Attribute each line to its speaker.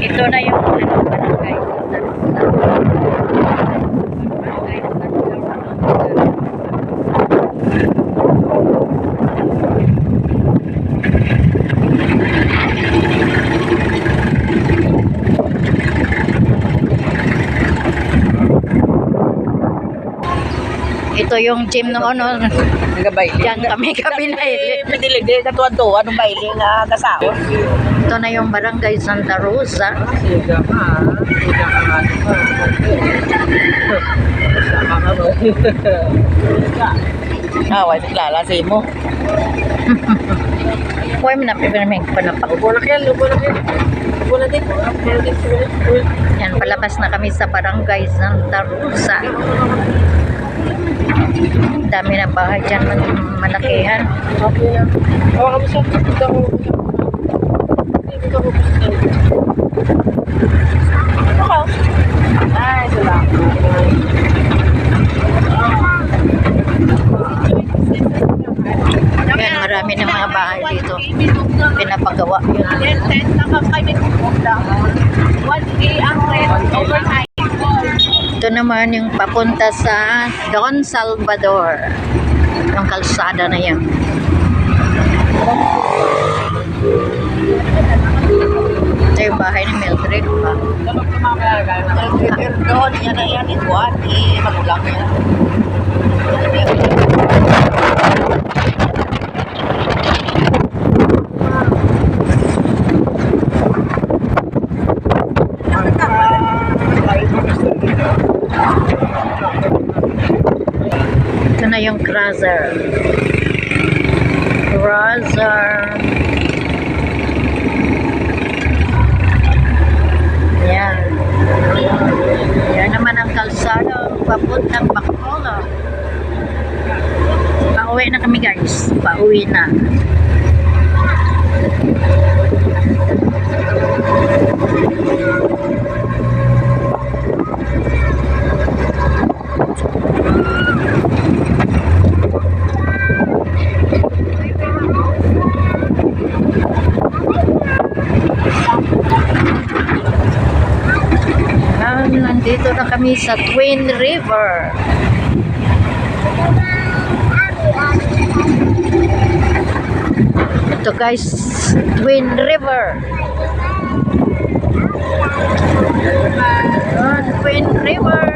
Speaker 1: Ito na yung ano, Ito yung gym noon. No?
Speaker 2: Nagabaili.
Speaker 1: Diyan kami kabinay.
Speaker 2: Piniligdi na tuwan-tuwa nung baili nga kasao.
Speaker 1: Ito na yung barangay Santa Rosa.
Speaker 2: Siga ka. Siga ka. Sama ka mo. Wala kilala sa imo.
Speaker 1: Huwag mo na.
Speaker 2: Ubulak yan, ubulak yan. Ubulak din. Ubulak din. Ubulak din.
Speaker 1: Yan, palabas na kami sa barangay Santa Rosa. Dami ng bahay dyan, man- malakihan.
Speaker 2: Okay lang. Hawakan mo siya. Dito ako. Ay, salamat.
Speaker 1: Yan, marami ng mga bahay dito. Pinapagawa yun. Ito naman yung papunta sa Don Salvador. Yung kalsada na yan. Ito yung bahay ni Mildred pa.
Speaker 2: Doon, yan na yan. Ikuan. Eh, magulang yan.
Speaker 1: Yung crusher. Crusher. Yan. Yan naman ang kalsada papuntang Bacolod. Pauwi na kami guys. Pauwi na. Nandito na kami sa Twin River. Ito guys, Twin River. Twin River.